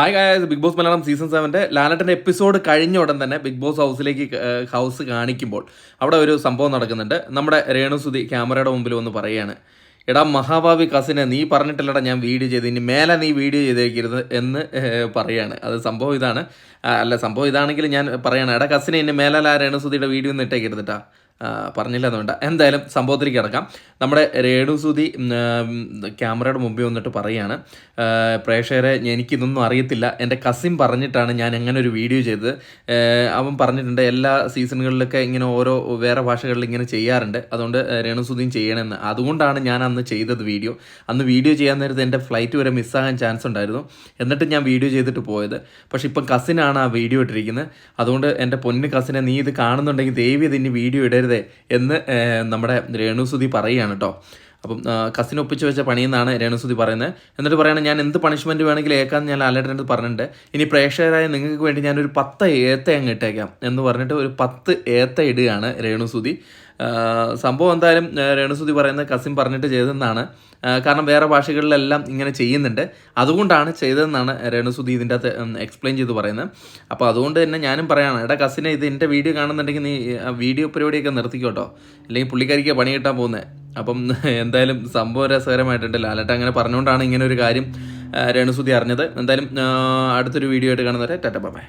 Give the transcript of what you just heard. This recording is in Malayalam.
Hi guys Bigg Boss Malayalam season സെവന്റെ ലാലട്ടന്റെ എപ്പിസോഡ് കഴിഞ്ഞ ഉടൻ തന്നെ ബിഗ് ബോസ് ഹൗസിലേക്ക് ഹൗസ് കാണിക്കുമ്പോൾ അവിടെ ഒരു സംഭവം നടക്കുന്നുണ്ട്. നമ്മുടെ രേണുസുതി ക്യാമറയുടെ മുമ്പിൽ വന്ന് പറയുകയാണ്. എടാ മഹാഭാവി കസിനെ നീ പറഞ്ഞിട്ടില്ലടാ ഞാൻ വീഡിയോ ചെയ്ത് ഇനി മേലെ നീ വീഡിയോ ചെയ്തേക്കരുത് എന്ന് പറയാണ്. അത് സംഭവം ഇതാണ്. അല്ല സംഭവം ഇതാണെങ്കിൽ ഞാൻ പറയണം എടാ കസിനെ ഇനി മേലെ ആ രേണുസുതിയുടെ വീഡിയോ ഒന്നും ഇട്ടേക്കരുത് കേട്ടാ ആ, പറഞ്ഞില്ല എന്നുണ്ട് എന്തായാലും സംഭവത്തിലേക്ക് കിടക്കാം. നമ്മുടെ രേണുസുതി ഉം, ഉം, ക്യാമറയുടെ മുമ്പിൽ വന്നിട്ട് പറയുകയാണ് പ്രേക്ഷകരെ എനിക്കിതൊന്നും അറിയത്തില്ല. എന്റെ കസിൻ പറഞ്ഞിട്ടാണ് ഞാൻ എങ്ങനെ ഒരു വീഡിയോ ചെയ്തത്. അവൻ പറഞ്ഞിട്ടുണ്ട് എല്ലാ സീസണുകളിലൊക്കെ ഇങ്ങനെ ഓരോ വേറെ ഭാഷകളിൽ ഇങ്ങനെ ചെയ്യാറുണ്ട്. അതുകൊണ്ട് രേണു സുതിയും ചെയ്യണമെന്ന്. അതുകൊണ്ടാണ് ഞാൻ അന്ന് ചെയ്തത് വീഡിയോ. അന്ന് വീഡിയോ ചെയ്യാൻ നേരത്ത് എന്റെ ഫ്ലൈറ്റ് വരെ മിസ്സാകാൻ ചാൻസ് ഉണ്ടായിരുന്നു. എന്നിട്ട് ഞാൻ വീഡിയോ ചെയ്തിട്ട് പോയത്. പക്ഷെ ഇപ്പം കസിനാണ് ആ വീഡിയോ ഇട്ടിരിക്കുന്നത്. അതുകൊണ്ട് എന്റെ പൊന്ന് കസിനെ നീ ഇത് കാണുന്നുണ്ടെങ്കിൽ ദേവി ഇത് ഇനി വീഡിയോ ഇടരുതേ. എന്ന് നമ്മുടെ രേണു സുധി പറയുകയാണ് കേട്ടോ അപ്പം കസിൻ ഒപ്പിച്ച് വെച്ച പണിയെന്നാണ് രേണുസുതി പറയുന്നത്. എന്നിട്ട് പറയണം ഞാൻ എന്ത് പണിഷ്മെന്റ് വേണമെങ്കിലും ഏക്കാന്ന് ഞാൻ ലാലേട്ടന്റെ പറഞ്ഞിട്ടുണ്ട്. ഇനി പ്രേക്ഷകരായ നിങ്ങൾക്ക് വേണ്ടി ഞാനൊരു പത്ത് ഏത്ത അങ്ങ് ഇട്ടേക്കാം. എന്ന് പറഞ്ഞിട്ട് ഒരു പത്ത് ഏത്ത ഇടുകയാണ് രേണുസുതി. സംഭവം എന്തായാലും രേണുസുതി പറയുന്നത് കസിൻ പറഞ്ഞിട്ട് ചെയ്തതെന്നാണ്. കാരണം വേറെ ഭാഷകളിലെല്ലാം ഇങ്ങനെ ചെയ്യുന്നുണ്ട്. അതുകൊണ്ടാണ് ചെയ്തതെന്നാണ് രേണുസുതി ഇതിന്റെ അകത്ത് എക്സ്പ്ലെയിൻ ചെയ്ത് പറയുന്നത്. അപ്പോൾ അതുകൊണ്ട് തന്നെ ഞാനും പറയാണ് എടാ കസിനെ ഇത് എന്റെ വീഡിയോ കാണുന്നുണ്ടെങ്കിൽ നീ വീഡിയോ പരിപാടിയൊക്കെ നിർത്തിക്കോട്ടോ. അല്ലെങ്കിൽ പുള്ളിക്കാരിക്ക് പണി കിട്ടാൻ പോകുന്നത്. അപ്പം എന്തായാലും സംഭവം രസകരമായിട്ടുണ്ട്. ലാലട്ട അങ്ങനെ പറഞ്ഞുകൊണ്ടാണ് ഇങ്ങനെ ഒരു കാര്യം രേണുസുതി അറിഞ്ഞത്. എന്തായാലും അടുത്തൊരു വീഡിയോ ആയിട്ട് കാണുന്നവരെ ടാറ്റ ബൈ.